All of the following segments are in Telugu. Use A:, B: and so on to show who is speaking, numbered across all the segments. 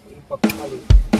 A: нахуй, и попали.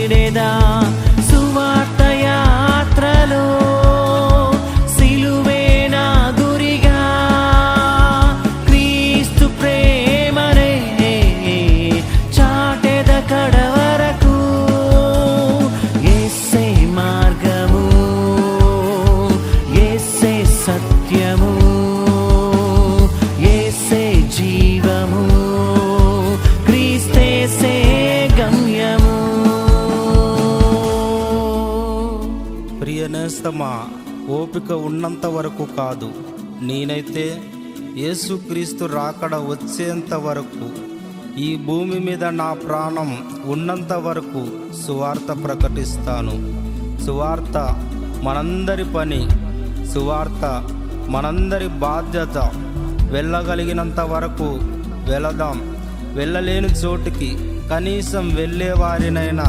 A: నిత్యము ఏసే జీవము క్రీస్తేసే గమ్యము.
B: ప్రియ నేస్తమా ఓపిక ఉన్నంత వరకు కాదు. నేనైతే యేసుక్రీస్తు రాకడ వచ్చేంత వరకు ఈ భూమి మీద నా ప్రాణం ఉన్నంత వరకు సువార్త ప్రకటిస్తాను. సువార్త మనందరి పని సువార్త మనందరి బాధ్యత వెళ్ళగలిగినంత వరకు వెళదాం. వెళ్ళలేని చోటుకి కనీసం వెళ్ళే వారినైనా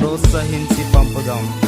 B: ప్రోత్సహించి పంపుదాం.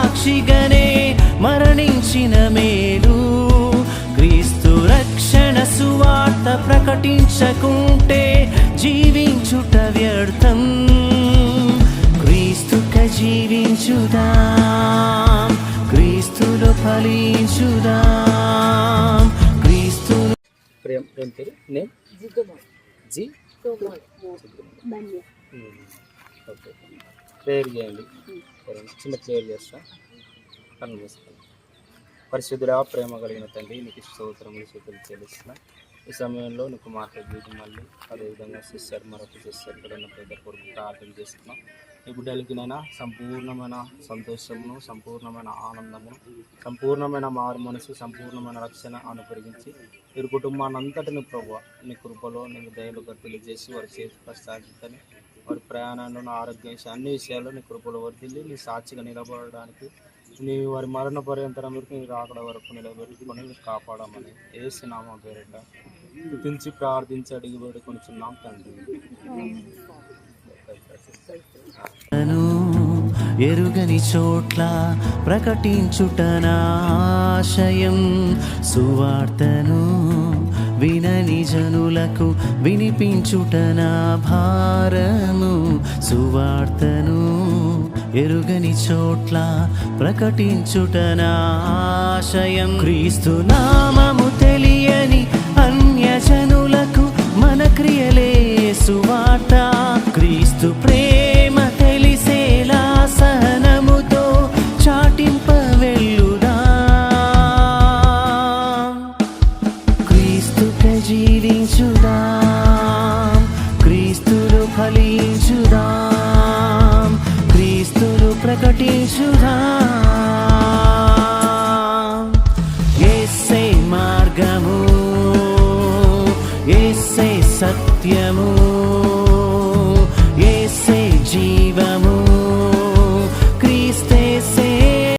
A: సాక్షిగనే మరణించిన మేలు. క్రీస్తు రక్షణ సువార్త ప్రకటించకుంటే జీవించుట వ్యర్థం. క్రీస్తుక జీవించుదాం క్రీస్తులో ఫలించుదాం. క్రీస్తు
B: ప్రేమ్ ప్రేమ్ పేరు? నేమ్? జీ? ఓకే. ప్రేయర్ చేయండి. చిన్న ప్రేయర్ చేస్తా. కన్ను మూసుకోండి పరిశుద్ధుడా ప్రేమ కలిగిన తండ్రి నీకు స్తోత్రములు శుద్ధులు చెల్లిస్తున్నా. ఈ సమయంలో నీకు మాట్లాడి మళ్ళీ అదేవిధంగా సిస్టర్ మరొక సిస్టర్ ఎక్కడైనా ఉన్న పెద్ద కొడుకు ప్రార్థన చేస్తున్నాం. ఈ బిడ్డలకినైనా సంపూర్ణమైన సంతోషమును సంపూర్ణమైన ఆనందమును సంపూర్ణమైన మారు మనసు సంపూర్ణమైన రక్షణ అనుపరిగించి వీరి కుటుంబాన్ని అంతటిని ప్రభు నీ కృపలో నీ దయలుగా చేసి వారి చేతి కష్టాన్ని వారి ప్రయాణంలో ఆరోగ్యం అన్ని విషయాల్లో నీ కృపలో వర్దిల్లి నీ సాక్షిగా నిలబడడానికి నీవు వారి మరణ పర్యంతరం వరకు నీ రాకడ వరకు నిలబెట్టుకొని కాపాడమని ఏసునామా పేరిట పిలిచి ప్రార్థించి అడిగి వేడుకొనిచున్నాం తండ్రి.
A: ఎరుగని చోట్ల ప్రకటించుటనాశయం సువార్తను వినని జనులకు వినిపించుటనా భారము? సువార్తను ఎరుగని చోట్ల ప్రకటించుట ఆశయం? క్రీస్తు నామము తెలియని అన్యజనులకు మన క్రియలే సువార్త. వెలకటీసురా ఏసే మార్గము ఏసే సత్యము ఏసే జీవము